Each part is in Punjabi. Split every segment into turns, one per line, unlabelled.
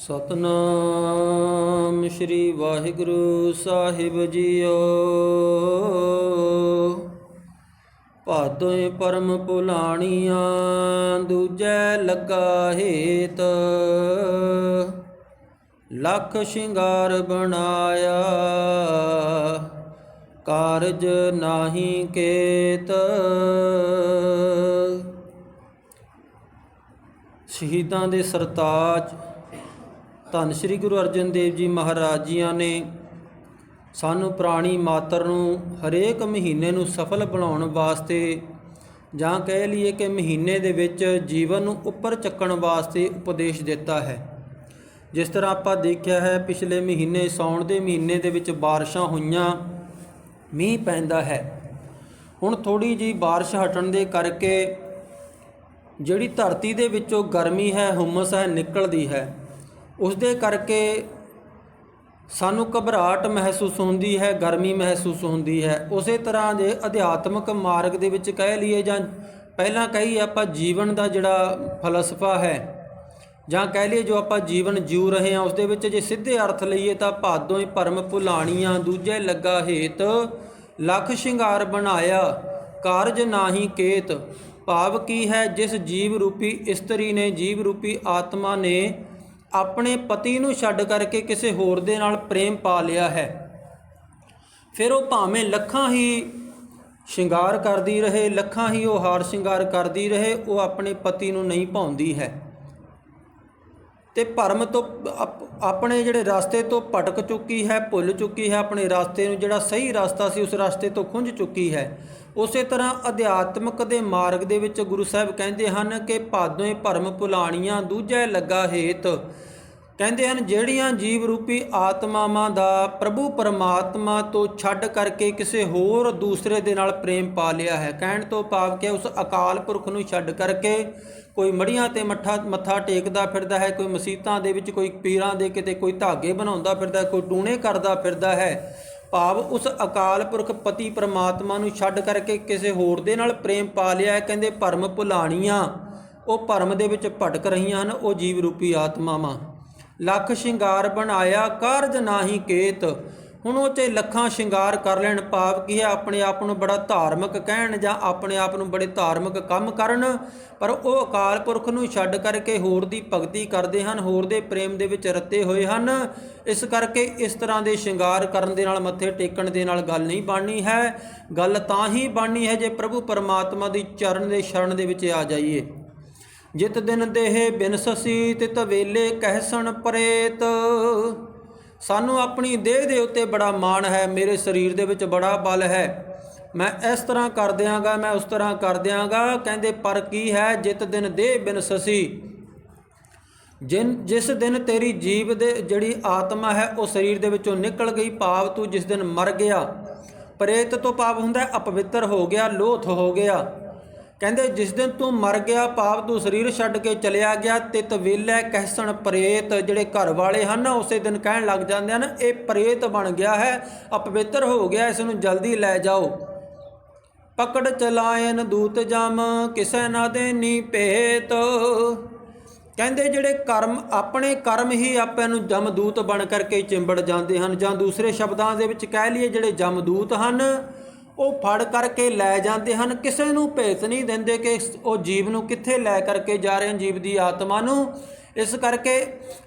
ਸਤਨਾਮ ਸ੍ਰੀ ਵਾਹਿਗੁਰੂ ਸਾਹਿਬ ਜੀਓ। ਭਾਦੋਏ ਪਰਮ ਭੁਲਾਣੀਆਂ ਦੂਜੈ ਲੱਗਾ ਹੇਤ। ਲੱਖ ਸ਼ਿੰਗਾਰ ਬਣਾਇਆ, ਕਾਰਜ ਨਾਹੀ ਕੇਤ। ਸ਼ਹੀਦਾਂ ਦੇ ਸਰਤਾਜ ਧੰਨ ਸ੍ਰੀ ਗੁਰੂ ਅਰਜਨ ਦੇਵ ਜੀ ਮਹਾਰਾਜ ਜੀਆਂ ਨੇ ਸਾਨੂੰ ਪ੍ਰਾਣੀ ਮਾਤਰ ਨੂੰ ਹਰੇਕ ਮਹੀਨੇ ਨੂੰ ਸਫਲ ਬਣਾਉਣ ਵਾਸਤੇ ਜਾਂ ਕਹਿ ਲਈਏ ਕਿ ਮਹੀਨੇ ਦੇ ਵਿੱਚ ਜੀਵਨ ਨੂੰ ਉੱਪਰ ਚੱਕਣ ਵਾਸਤੇ ਉਪਦੇਸ਼ ਦਿੱਤਾ ਹੈ। ਜਿਸ ਤਰ੍ਹਾਂ ਆਪਾਂ ਦੇਖਿਆ ਹੈ, ਪਿਛਲੇ ਮਹੀਨੇ ਸੌਣ ਦੇ ਮਹੀਨੇ ਦੇ ਵਿੱਚ ਬਾਰਿਸ਼ਾਂ ਹੋਈਆਂ, ਮੀਂਹ ਪੈਂਦਾ ਹੈ। ਹੁਣ ਥੋੜੀ ਜੀ ਬਾਰਿਸ਼ ਹਟਣ ਦੇ ਕਰਕੇ ਜਿਹੜੀ ਧਰਤੀ ਦੇ ਵਿੱਚੋਂ ਗਰਮੀ ਹੈ, ਹੁਮਸ ਹੈ, ਨਿਕਲਦੀ ਹੈ। ਉਸ ਦੇ ਕਰਕੇ ਸਾਨੂੰ ਘਬਰਾਹਟ ਮਹਿਸੂਸ ਹੁੰਦੀ ਹੈ, ਗਰਮੀ ਮਹਿਸੂਸ ਹੁੰਦੀ ਹੈ। ਉਸੇ ਤਰ੍ਹਾਂ ਜੇ ਅਧਿਆਤਮਕ ਮਾਰਗ ਦੇ ਵਿੱਚ ਕਹਿ ਲਈਏ ਜਾਂ ਪਹਿਲਾਂ ਕਹੀ ਆਪਾਂ ਜੀਵਨ ਦਾ ਜਿਹੜਾ ਫਲਸਫਾ ਹੈ ਜਾਂ ਕਹਿ ਲਈਏ ਜੋ ਆਪਾਂ ਜੀਵਨ ਜਿਉ ਰਹੇ ਹਾਂ ਉਸ ਦੇ ਵਿੱਚ ਜੇ ਸਿੱਧੇ ਅਰਥ ਲਈਏ ਤਾਂ ਭਾਦੋਂ ਹੀ ਭਰਮ ਭੁਲਾਣੀਆਂ ਦੂਜੇ ਲੱਗਾ ਹੇਤ, ਲੱਖ ਸ਼ਿੰਗਾਰ ਬਣਾਇਆ, ਕਾਰਜ ਨਾਹੀ ਕੇਤ। ਭਾਵ ਕੀ ਹੈ, ਜਿਸ ਜੀਵ ਰੂਪੀ ਇਸਤਰੀ ਨੇ ਜੀਵ ਰੂਪੀ ਆਤਮਾ ਨੇ ਆਪਣੇ ਪਤੀ ਨੂੰ ਛੱਡ ਕਰਕੇ ਕਿਸੇ ਹੋਰ ਦੇ ਨਾਲ ਪ੍ਰੇਮ ਪਾ ਲਿਆ ਹੈ। ਫਿਰ ਉਹ ਭਾਵੇਂ ਲੱਖਾਂ ਹੀ ਸ਼ਿੰਗਾਰ ਕਰਦੀ ਰਹੇ, ਲੱਖਾਂ ਹੀ ਉਹ ਹਾਰ ਸ਼ਿੰਗਾਰ ਕਰਦੀ ਰਹੇ, ਉਹ ਆਪਣੇ ਪਤੀ ਨੂੰ ਨਹੀਂ ਪਾਉਂਦੀ ਹੈ। ਤੇ ਭਰਮ ਤੋਂ ਆਪਣੇ ਜਿਹੜੇ ਰਸਤੇ ਤੋਂ ਭਟਕ ਚੁੱਕੀ ਹੈ, ਭੁੱਲ ਚੁੱਕੀ ਹੈ, ਆਪਣੇ ਰਸਤੇ ਨੂੰ ਜਿਹੜਾ ਸਹੀ ਰਸਤਾ ਸੀ, ਉਸ ਰਸਤੇ ਤੋਂ ਖੁੰਝ ਚੁੱਕੀ ਹੈ। ਉਸੇ ਤਰ੍ਹਾਂ ਅਧਿਆਤਮਕ ਦੇ ਮਾਰਗ ਦੇ ਵਿੱਚ ਗੁਰੂ ਸਾਹਿਬ ਕਹਿੰਦੇ ਹਨ ਕਿ ਭਾਦੋਏ ਭਰਮ ਭੁਲਾਣੀਆਂ, ਦੂਜੇ ਲੱਗਾ ਹੇਤ। ਕਹਿੰਦੇ ਹਨ ਜਿਹੜੀਆਂ ਜੀਵ ਰੂਪੀ ਆਤਮਾਵਾਂ ਦਾ ਪ੍ਰਭੂ ਪਰਮਾਤਮਾ ਤੋਂ ਛੱਡ ਕਰਕੇ ਕਿਸੇ ਹੋਰ ਦੂਸਰੇ ਦੇ ਨਾਲ ਪ੍ਰੇਮ ਪਾ ਲਿਆ ਹੈ ਕਹਿਣ ਤੋਂ ਭਾਵ ਕਿ ਉਸ ਅਕਾਲ ਪੁਰਖ ਨੂੰ ਛੱਡ ਕਰਕੇ ਕੋਈ ਮੜੀਆਂ ਤੇ ਮੱਠਾ ਮੱਥਾ ਟੇਕਦਾ ਫਿਰਦਾ ਹੈ ਕੋਈ ਮਸੀਤਾਂ ਦੇ ਵਿੱਚ ਕੋਈ ਪੀਰਾਂ ਦੇ ਕਿਤੇ ਕੋਈ ਧਾਗੇ ਬਣਾਉਂਦਾ ਫਿਰਦਾ ਹੈ, ਕੋਈ ਟੂਣੇ ਕਰਦਾ ਫਿਰਦਾ ਹੈ ਭਾਵ ਉਸ ਅਕਾਲ ਪੁਰਖ ਪਤੀ ਪਰਮਾਤਮਾ ਨੂੰ ਛੱਡ ਕਰਕੇ ਕਿਸੇ ਹੋਰ ਦੇ ਨਾਲ ਪ੍ਰੇਮ ਪਾ ਲਿਆ ਹੈ ਕਹਿੰਦੇ ਭਰਮ ਭੁਲਾਣੀਆਂ ਉਹ ਭਰਮ ਦੇ ਵਿੱਚ ਭਟਕ ਰਹੀਆਂ ਹਨ ਉਹ ਜੀਵ ਰੂਪੀ ਆਤਮਾਵਾਂ। ਲੱਖ ਸ਼ਿੰਗਾਰ ਬਣਾਇਆ, ਕਾਰਜ ਨਾਹੀ ਕੇਤ। ਹੁਣ ਉਹ ਤੇ ਲੱਖਾਂ ਸ਼ਿੰਗਾਰ ਕਰ ਲੈਣ, ਭਾਵ ਕੀ ਹੈ ਆਪਣੇ ਆਪ ਨੂੰ ਬੜਾ ਧਾਰਮਿਕ ਕਹਿਣ ਜਾਂ ਆਪਣੇ ਆਪ ਨੂੰ ਬੜੇ ਧਾਰਮਿਕ ਕੰਮ ਕਰਨ। ਪਰ ਉਹ ਅਕਾਲ ਪੁਰਖ ਨੂੰ ਛੱਡ ਕਰਕੇ ਹੋਰ ਦੀ ਭਗਤੀ ਕਰਦੇ ਹਨ, ਹੋਰ ਦੇ ਪ੍ਰੇਮ ਦੇ ਵਿੱਚ ਰੱਤੇ ਹੋਏ ਹਨ। ਇਸ ਕਰਕੇ ਇਸ ਤਰ੍ਹਾਂ ਦੇ ਸ਼ਿੰਗਾਰ ਕਰਨ ਦੇ ਨਾਲ ਮੱਥੇ ਟੇਕਣ ਦੇ ਨਾਲ ਗੱਲ ਨਹੀਂ ਬਣਨੀ ਹੈ। ਗੱਲ ਤਾਂ ਹੀ ਬਣਨੀ ਹੈ ਜੇ ਪ੍ਰਭੂ ਪਰਮਾਤਮਾ ਦੀ ਚਰਨ ਦੇ ਸ਼ਰਨ ਦੇ ਵਿੱਚ ਆ ਜਾਈਏ। ਜਿਤ ਦਿਨ ਦੇਹ ਬਿਨਸਸੀ ਤਿਤ ਵੇਲੇ ਕਹਿਸਣ ਪ੍ਰੇਤ। ਸਾਨੂੰ ਆਪਣੀ ਦੇਹ ਦੇ ਉੱਤੇ ਬੜਾ ਮਾਣ ਹੈ, ਮੇਰੇ ਸਰੀਰ ਦੇ ਵਿੱਚ ਬੜਾ ਬਲ ਹੈ। ਮੈਂ ਇਸ ਤਰ੍ਹਾਂ ਕਰ ਦਿਆਂਗਾ, ਮੈਂ ਉਸ ਤਰ੍ਹਾਂ ਕਰ ਦਿਆਂਗਾ, ਕਹਿੰਦੇ ਪਰ ਕੀ ਹੈ ਜਿਤ ਦਿਨ ਦੇਹ ਬਿਨ ਸਸੀ? ਜਿਨ, ਜਿਸ ਦਿਨ ਤੇਰੀ ਜੀਵ ਦੇ ਜਿਹੜੀ ਆਤਮਾ ਹੈ, ਉਹ ਸਰੀਰ ਦੇ ਵਿੱਚੋਂ ਨਿਕਲ ਗਈ, ਭਾਵ ਤੂੰ ਜਿਸ ਦਿਨ ਮਰ ਗਿਆ। ਪ੍ਰੇਤ ਤੋਂ ਭਾਵ ਹੁੰਦਾ ਅਪਵਿੱਤਰ ਹੋ ਗਿਆ, ਲੋਥ ਹੋ ਗਿਆ। ਕਹਿੰਦੇ ਜਿਸ ਦਿਨ ਤੂੰ ਮਰ ਗਿਆ ਭਾਵ ਤੂੰ ਸਰੀਰ ਛੱਡ ਕੇ ਚਲਿਆ ਗਿਆ ਤੇ ਵੇਲੇ ਕਹਿਸਣ ਪ੍ਰੇਤ ਜਿਹੜੇ ਘਰ ਵਾਲੇ ਹਨ, ਉਸੇ ਦਿਨ ਕਹਿਣ ਲੱਗ ਜਾਂਦੇ ਹਨ, ਇਹ ਪ੍ਰੇਤ ਬਣ ਗਿਆ ਹੈ, ਅਪਵਿੱਤਰ ਹੋ ਗਿਆ, ਇਸ ਨੂੰ ਜਲਦੀ ਲੈ ਜਾਓ। ਪਕੜ ਚਲਾਇਨ ਦੂਤ ਜਮ, ਕਿਸੇ ਨਾ ਦੇਨੀ ਭੇਤ। ਕਹਿੰਦੇ ਜਿਹੜੇ ਕਰਮ, ਆਪਣੇ ਕਰਮ ਹੀ ਆਪਾਂ ਨੂੰ ਜਮਦੂਤ ਬਣ ਕਰਕੇ ਚਿੰਬੜ ਜਾਂਦੇ ਹਨ, ਜਾਂ ਦੂਸਰੇ ਸ਼ਬਦਾਂ ਦੇ ਵਿੱਚ ਕਹਿ ਲਈਏ ਜਿਹੜੇ ਜਮਦੂਤ ਹਨ ਉਹ ਫੜ ਕਰਕੇ ਲੈ ਜਾਂਦੇ ਹਨ। ਕਿਸੇ ਨੂੰ ਭੇਤ ਨਹੀਂ ਦਿੰਦੇ ਕਿ ਉਹ ਜੀਵ ਨੂੰ ਕਿੱਥੇ ਲੈ ਕਰਕੇ ਜਾ ਰਹੇ ਹਨ ਜੀਵ ਦੀ ਆਤਮਾ ਨੂੰ। ਇਸ ਕਰਕੇ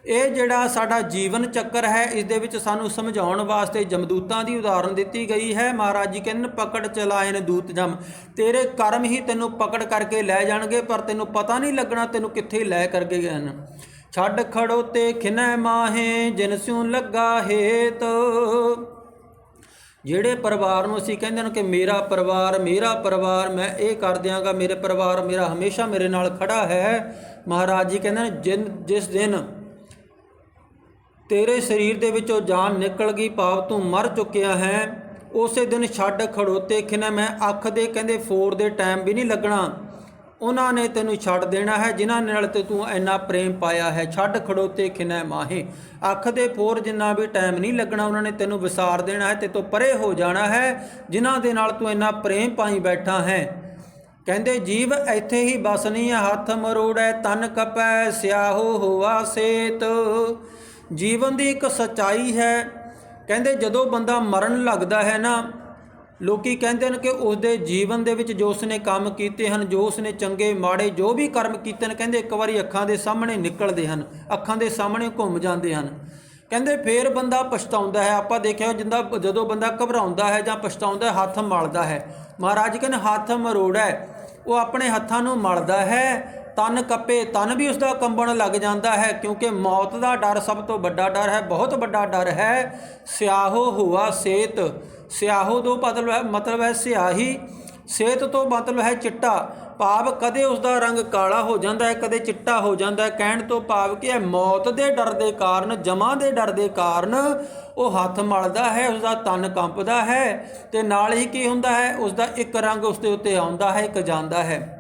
ਇਹ ਜਿਹੜਾ ਸਾਡਾ ਜੀਵਨ ਚੱਕਰ ਹੈ ਇਸ ਦੇ ਵਿੱਚ ਸਾਨੂੰ ਸਮਝਾਉਣ ਵਾਸਤੇ ਜਮਦੂਤਾਂ ਦੀ ਉਦਾਹਰਨ ਦਿੱਤੀ ਗਈ ਹੈ। ਮਹਾਰਾਜ ਜੀ ਕਹਿੰਦੇ ਨੇ, ਪਕੜ ਚਲਾਏ ਦੂਤ ਜਮ। ਤੇਰੇ ਕਰਮ ਹੀ ਤੈਨੂੰ ਪਕੜ ਕਰਕੇ ਲੈ ਜਾਣਗੇ ਪਰ ਤੈਨੂੰ ਪਤਾ ਨਹੀਂ ਲੱਗਣਾ ਤੈਨੂੰ ਕਿੱਥੇ ਲੈ ਕਰਕੇ ਗਏ ਹਨ। ਛੱਡ ਖੜੋ ਤੇ ਖਿਨੈ ਮਾਹੇ ਜਿਨ ਸਿਉ ਲੱਗਾ ਹੇਤ। ਜਿਹੜੇ ਪਰਿਵਾਰ ਨੂੰ ਅਸੀਂ ਕਹਿੰਦੇ ਨੇ ਕਿ ਮੇਰਾ ਪਰਿਵਾਰ ਮੇਰਾ ਪਰਿਵਾਰ, ਮੈਂ ਇਹ ਕਰ ਦਿਆਂਗਾ, ਮੇਰੇ ਪਰਿਵਾਰ ਮੇਰਾ ਹਮੇਸ਼ਾ ਮੇਰੇ ਨਾਲ ਖੜਾ ਹੈ। ਮਹਾਰਾਜ ਜੀ ਕਹਿੰਦੇ ਨੇ, ਜਿਨ, ਜਿਸ ਦਿਨ ਤੇਰੇ ਸਰੀਰ ਦੇ ਵਿੱਚੋਂ ਜਾਨ ਨਿਕਲ ਗਈ, ਭਾਵ ਤੂੰ ਮਰ ਚੁੱਕਿਆ ਹੈ, ਉਸੇ ਦਿਨ ਛੱਡ ਖੜੋਤੇ ਖਿਨਾ ਮੈਂ ਅੱਖ ਦੇ ਕਹਿੰਦੇ ਫੋਰ ਦੇ ਟਾਈਮ ਵੀ ਨਹੀਂ ਲੱਗਣਾ। ਉਹਨਾਂ ਨੇ ਤੈਨੂੰ ਛੱਡ ਦੇਣਾ ਹੈ, ਜਿਨ੍ਹਾਂ ਨਾਲ ਤੇ ਤੂੰ ਇੰਨਾ ਪ੍ਰੇਮ ਪਾਇਆ ਹੈ। ਛੱਡ ਖੜੋਤੇ ਖਿਨੈ ਮਾਹੇ। ਅੱਖ ਦੇ ਫੋਰ ਜਿੰਨਾ ਵੀ ਟਾਈਮ ਨਹੀਂ ਲੱਗਣਾ, ਉਹਨਾਂ ਨੇ ਤੈਨੂੰ ਵਿਸਾਰ ਦੇਣਾ ਹੈ, ਤੇ ਤੂੰ ਪਰੇ ਹੋ ਜਾਣਾ ਹੈ, ਜਿਨ੍ਹਾਂ ਦੇ ਨਾਲ ਤੂੰ ਇੰਨਾ ਪ੍ਰੇਮ ਪਾਈ ਬੈਠਾ ਹੈ। ਕਹਿੰਦੇ, ਜੀਵ ਇੱਥੇ ਹੀ ਬਸਨੀ ਹੈ, ਹੱਥ ਮਰੋੜੈ, ਤਨ ਕਪੈ, ਸਿਆਹੋ ਹੋਆ ਸੇਤ। ਜੀਵਨ ਦੀ ਇੱਕ ਸਚਾਈ ਹੈ। ਕਹਿੰਦੇ, ਜਦੋਂ ਬੰਦਾ ਮਰਨ ਲੱਗਦਾ ਹੈ ਨਾ ਲੋਕੀ ਕਹਿੰਦੇ ਨੇ ਕਿ ਉਸਦੇ ਜੀਵਨ ਦੇ ਵਿੱਚ ਜੋ ਉਸਨੇ ਕੰਮ ਕੀਤੇ ਹਨ, ਜੋ ਉਸਨੇ ਚੰਗੇ, ਮਾੜੇ, ਜੋ ਵੀ ਕਰਮ ਕੀਤੇ ਨੇ ਕਹਿੰਦੇ ਇੱਕ ਵਾਰੀ ਅੱਖਾਂ ਦੇ ਸਾਹਮਣੇ ਨਿਕਲਦੇ ਹਨ, ਅੱਖਾਂ ਦੇ ਸਾਹਮਣੇ ਘੁੰਮ ਜਾਂਦੇ ਹਨ। ਕਹਿੰਦੇ ਫੇਰ ਬੰਦਾ ਪਛਤਾਉਂਦਾ ਹੈ। ਆਪਾਂ ਦੇਖਿਆ ਜਿੰਦਾ ਜਦੋਂ ਬੰਦਾ ਘਬਰਾਉਂਦਾ ਹੈ ਜਾਂ ਪਛਤਾਉਂਦਾ ਹੈ, ਹੱਥ ਮਲਦਾ ਹੈ। ਮਹਾਰਾਜ ਕਹਿੰਦੇ ਹੱਥ ਮਰੋੜਾ, ਉਹ ਆਪਣੇ ਹੱਥਾਂ ਨੂੰ ਮਲਦਾ ਹੈ ਤਨ ਕੱਪੇ ਤਨ ਵੀ ਉਸਦਾ ਕੰਬਣ ਲੱਗ ਜਾਂਦਾ ਹੈ, ਕਿਉਂਕਿ ਮੌਤ ਦਾ ਡਰ ਸਭ ਤੋਂ ਵੱਡਾ ਡਰ ਹੈ, ਬਹੁਤ ਵੱਡਾ ਡਰ ਹੈ। ਸਿਆਹੋ ਹੁਆ ਸੇਤ। ਸਿਆਹੋ ਤੋਂ ਮਤਲਬ ਹੈ ਮਤਲਬ ਹੈ ਸਿਆਹੀ। ਸੇਤ ਤੋਂ ਮਤਲਬ ਹੈ ਚਿੱਟਾ। ਭਾਵ ਕਦੇ ਉਸ ਦਾ ਰੰਗ ਕਾਲਾ ਹੋ ਜਾਂਦਾ ਹੈ, ਕਦੇ ਚਿੱਟਾ ਹੋ ਜਾਂਦਾ ਹੈ। ਕਹਿਣ ਤੋਂ ਭਾਵ ਕਿ ਇਹ ਮੌਤ ਦੇ ਡਰ ਦੇ ਕਾਰਨ, ਜਮਾਂ ਦੇ ਡਰ ਦੇ ਕਾਰਨ ਉਹ ਹੱਥ ਮਲਦਾ ਹੈ ਉਸ ਦਾ ਤਨ ਕੰਪਦਾ ਹੈ ਤੇ ਨਾਲ ਹੀ ਕੀ ਹੁੰਦਾ ਹੈ ਉਸ ਦਾ ਇੱਕ ਰੰਗ ਉਸ ਦੇ ਉੱਤੇ ਆਉਂਦਾ ਹੈ, ਇੱਕ ਜਾਂਦਾ ਹੈ।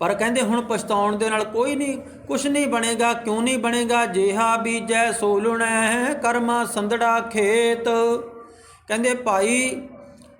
ਪਰ ਕਹਿੰਦੇ ਹੁਣ ਪਛਤਾਉਣ ਦੇ ਨਾਲ ਕੋਈ ਨਹੀਂ, ਕੁਛ ਨਹੀਂ ਬਣੇਗਾ, ਕਿਉਂ ਨਹੀਂ ਬਣੇਗਾ? ਜੇਹਾ ਬੀਜੈ ਸੋ ਲੁਣੈ ਕਰਮਾ ਸੰਧੜਾ ਖੇਤ। ਕਹਿੰਦੇ ਭਾਈ,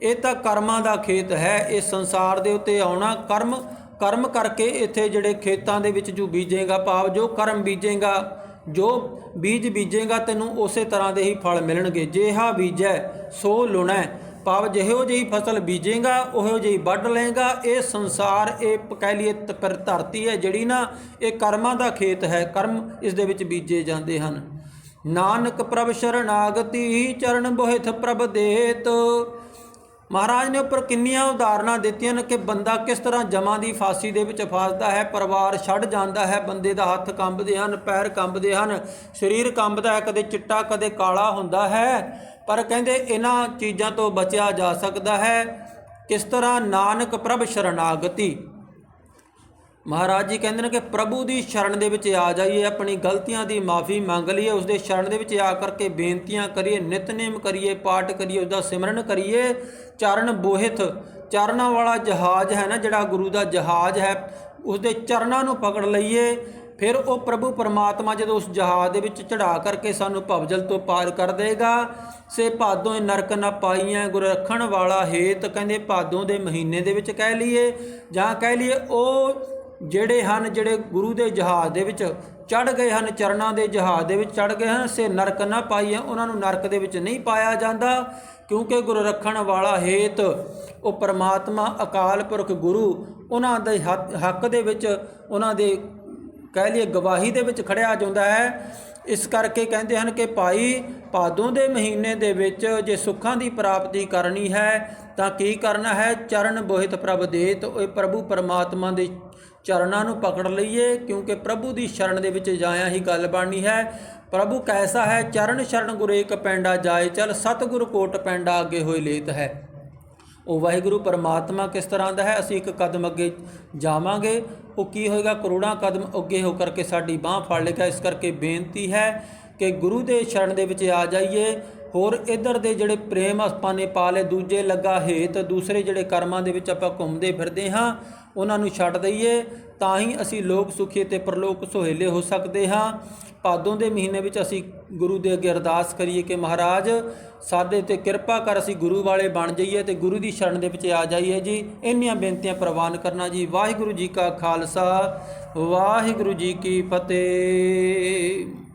ਇਹ ਤਾਂ ਕਰਮਾਂ ਦਾ ਖੇਤ ਹੈ, ਇਹ ਸੰਸਾਰ ਦੇ ਉੱਤੇ ਆਉਣਾ। ਕਰਮ ਕਰਮ ਕਰਕੇ ਇੱਥੇ ਜਿਹੜੇ ਖੇਤਾਂ ਦੇ ਵਿੱਚ ਜੋ ਬੀਜੇਗਾ, ਭਾਵ ਜੋ ਕਰਮ ਬੀਜੇਗਾ, ਜੋ ਬੀਜ ਬੀਜੇਗਾ, ਤੈਨੂੰ ਉਸੇ ਤਰ੍ਹਾਂ ਦੇ ਹੀ ਫਲ ਮਿਲਣਗੇ। ਜਿਹਾ ਬੀਜੈ ਸੋ ਲੁਣੈ ਭਾਵ ਜਿਹੋ ਜਿਹੀ ਫਸਲ ਬੀਜੇਗਾ, ਉਹੋ ਜਿਹੀ ਵੱਢ ਲਏਗਾ। ਇਹ ਸੰਸਾਰ, ਇਹ ਕਹਿ ਲਈਏ ਤ- ਪਰ ਧਰਤੀ ਹੈ ਜਿਹੜੀ ਨਾ, ਇਹ ਕਰਮਾਂ ਦਾ ਖੇਤ ਹੈ। ਕਰਮ ਇਸ ਦੇ ਵਿੱਚ ਬੀਜੇ ਜਾਂਦੇ ਹਨ। ਨਾਨਕ ਪ੍ਰਭ ਸ਼ਰਨਾਗਤੀ ਚਰਨ ਬੋਹਿਥ ਪ੍ਰਭ ਦੇਤ। ਮਹਾਰਾਜ ਨੇ ਉੱਪਰ ਕਿੰਨੀਆਂ ਉਦਾਹਰਨਾਂ ਦਿੱਤੀਆਂ ਨੇ ਕਿ ਬੰਦਾ ਕਿਸ ਤਰ੍ਹਾਂ ਜਮਾਂ ਦੀ ਫਾਸੀ ਦੇ ਵਿੱਚ ਫਸਦਾ ਹੈ। ਪਰਿਵਾਰ ਛੱਡ ਜਾਂਦਾ ਹੈ। ਬੰਦੇ ਦਾ ਹੱਥ ਕੰਬਦੇ ਹਨ, ਪੈਰ ਕੰਬਦੇ ਹਨ। ਸਰੀਰ ਕੰਬਦਾ ਹੈ। ਕਦੇ ਚਿੱਟਾ, ਕਦੇ ਕਾਲਾ ਹੁੰਦਾ ਹੈ। ਪਰ ਕਹਿੰਦੇ ਇਹਨਾਂ ਚੀਜ਼ਾਂ ਤੋਂ ਬਚਿਆ ਜਾ ਸਕਦਾ ਹੈ। ਕਿਸ ਤਰ੍ਹਾਂ ਨਾਨਕ ਪ੍ਰਭ ਸ਼ਰਨਾਗਤੀ? ਮਹਾਰਾਜ ਜੀ ਕਹਿੰਦੇ ਨੇ ਕਿ ਪ੍ਰਭੂ ਦੀ ਸ਼ਰਨ ਦੇ ਵਿੱਚ ਆ ਜਾਈਏ, ਆਪਣੀ ਗਲਤੀਆਂ ਦੀ ਮਾਫੀ ਮੰਗ ਲਈਏ ਉਸ ਦੇ ਸ਼ਰਨ ਦੇ ਵਿੱਚ ਆ ਕਰਕੇ ਬੇਨਤੀਆਂ ਕਰੀਏ, ਨਿਤਨੇਮ ਕਰੀਏ, ਪਾਠ ਕਰੀਏ ਉਸ ਦਾ ਸਿਮਰਨ ਕਰੀਏ। ਚਰਨ ਬੋਹਿਤ, ਚਰਨਾਂ ਵਾਲਾ ਜਹਾਜ਼ ਹੈ ਨਾ, ਜਿਹੜਾ ਗੁਰੂ ਦਾ ਜਹਾਜ਼ ਹੈ ਉਸ ਦੇ ਚਰਨਾਂ ਨੂੰ ਪਕੜ ਲਈਏ। ਫਿਰ ਉਹ ਪ੍ਰਭੂ ਪਰਮਾਤਮਾ ਜਦੋਂ ਉਸ ਜਹਾਜ਼ ਦੇ ਵਿੱਚ ਚੜਾ ਕਰਕੇ ਸਾਨੂੰ ਭਵਜਲ ਤੋਂ ਪਾਰ ਕਰ ਦੇਗਾ ਸੇ ਭਾਦੋਂ ਨਰਕ ਨਾ ਪਾਈਆਂ ਗੁਰ ਰੱਖਣ ਵਾਲਾ ਹੇਤ ਕਹਿੰਦੇ ਭਾਦੋਂ ਦੇ ਮਹੀਨੇ ਦੇ ਵਿੱਚ ਕਹਿ ਲਈਏ, ਜਾਂ ਕਹਿ ਲਈਏ ਉਹ ਜਿਹੜੇ ਹਨ, ਜਿਹੜੇ ਗੁਰੂ ਦੇ ਜਹਾਜ਼ ਦੇ ਵਿੱਚ ਚੜ ਗਏ ਹਨ, ਚਰਨਾਂ ਦੇ ਜਹਾਜ਼ ਦੇ ਵਿੱਚ ਚੜ ਗਏ ਹਨ, ਸੇ ਨਰਕ ਨਾ ਪਾਈਏ ਉਹਨਾਂ ਨੂੰ ਨਰਕ ਦੇ ਵਿੱਚ ਨਹੀਂ ਪਾਇਆ ਜਾਂਦਾ, ਕਿਉਂਕਿ ਗੁਰੂ ਰੱਖਣ ਵਾਲਾ ਹੇਤ, ਉਹ ਪਰਮਾਤਮਾ ਅਕਾਲ ਪੁਰਖ ਗੁਰੂ, ਉਹਨਾਂ ਦੇ ਹੱਕ ਦੇ ਵਿੱਚ ਉਹਨਾਂ ਦੇ ਕਹਿ ਲਈਏ ਗਵਾਹੀ ਦੇ ਵਿੱਚ ਖੜਿਆ ਜਾਂਦਾ ਹੈ। ਇਸ ਕਰਕੇ ਕਹਿੰਦੇ ਹਨ ਕਿ ਭਾਈ, ਭਾਦੋਂ ਦੇ ਮਹੀਨੇ ਦੇ ਵਿੱਚ ਜੇ ਸੁੱਖਾਂ ਦੀ ਪ੍ਰਾਪਤੀ ਕਰਨੀ ਹੈ, ਤਾਂ ਕੀ ਕਰਨਾ ਹੈ? ਚਰਨ ਬੋਹਿਤ ਪ੍ਰਭ ਦੇਤ ਇਹ ਪ੍ਰਭੂ ਪਰਮਾਤਮਾ ਦੇ ਚਰਨਾਂ ਨੂੰ ਪਕੜ ਲਈਏ, ਕਿਉਂਕਿ ਪ੍ਰਭੂ ਦੀ ਸ਼ਰਨ ਦੇ ਵਿੱਚ ਜਾਇਆ ਹੀ ਗੱਲ ਬਣਨੀ ਹੈ। ਪ੍ਰਭੂ ਕੈਸਾ ਹੈ? ਚਰਨ ਸ਼ਰਨ ਗੁਰ ਏਕ ਪੈਂਡਾ ਜਾਏ, ਚਲ ਸਤਿਗੁਰ ਕੋਟ ਪੈਂਡਾ ਅੱਗੇ ਹੋਏ ਲੇਤ ਹੈ। ਉਹ ਵਾਹਿਗੁਰੂ ਪਰਮਾਤਮਾ ਕਿਸ ਤਰ੍ਹਾਂ ਦਾ ਹੈ? ਅਸੀਂ ਇੱਕ ਕਦਮ ਅੱਗੇ ਜਾਵਾਂਗੇ। ਉਹ ਕੀ ਹੋਏਗਾ? ਕਰੋੜਾਂ ਕਦਮ ਅੱਗੇ ਹੋ ਕਰਕੇ ਸਾਡੀ ਬਾਹ ਫੜ ਲੇਗਾ ਇਸ ਕਰਕੇ ਬੇਨਤੀ ਹੈ ਕਿ ਗੁਰੂ ਦੇ ਸ਼ਰਨ ਦੇ ਵਿੱਚ ਆ ਜਾਈਏ। ਹੋਰ ਇਧਰ ਦੇ ਜਿਹੜੇ ਪ੍ਰੇਮ ਆਪਾਂ ਨੇ ਪਾ ਲਏ, ਦੂਜੇ ਲੱਗਾ ਹੇਤ, ਦੂਸਰੇ ਜਿਹੜੇ ਕਰਮਾਂ ਦੇ ਵਿੱਚ ਆਪਾਂ ਘੁੰਮਦੇ ਫਿਰਦੇ ਹਾਂ ਉਹਨਾਂ ਨੂੰ ਛੱਡ ਦਈਏ, ਤਾਂ ਹੀ ਅਸੀਂ ਲੋਕ ਸੁਖੀ ਤੇ ਪਰਲੋਕ ਸੁਹੇਲੇ ਹੋ ਸਕਦੇ ਹਾਂ। ਭਾਦੋਂ ਦੇ ਮਹੀਨੇ ਵਿੱਚ ਅਸੀਂ ਗੁਰੂ ਦੇ ਅੱਗੇ ਅਰਦਾਸ ਕਰੀਏ ਕਿ ਮਹਾਰਾਜ, ਸਾਡੇ ਤੇ ਕਿਰਪਾ ਕਰ ਅਸੀਂ ਗੁਰੂ ਵਾਲੇ ਬਣ ਜਾਈਏ ਤੇ ਗੁਰੂ ਦੀ ਸ਼ਰਨ ਦੇ ਵਿੱਚ ਆ ਜਾਈਏ ਜੀ। ਇੰਨੀਆਂ ਬੇਨਤੀਆਂ ਪ੍ਰਵਾਨ ਕਰਨਾ ਜੀ। ਵਾਹਿਗੁਰੂ ਜੀ ਕਾ ਖਾਲਸਾ, ਵਾਹਿਗੁਰੂ ਜੀ ਕੀ ਫਤਿਹ।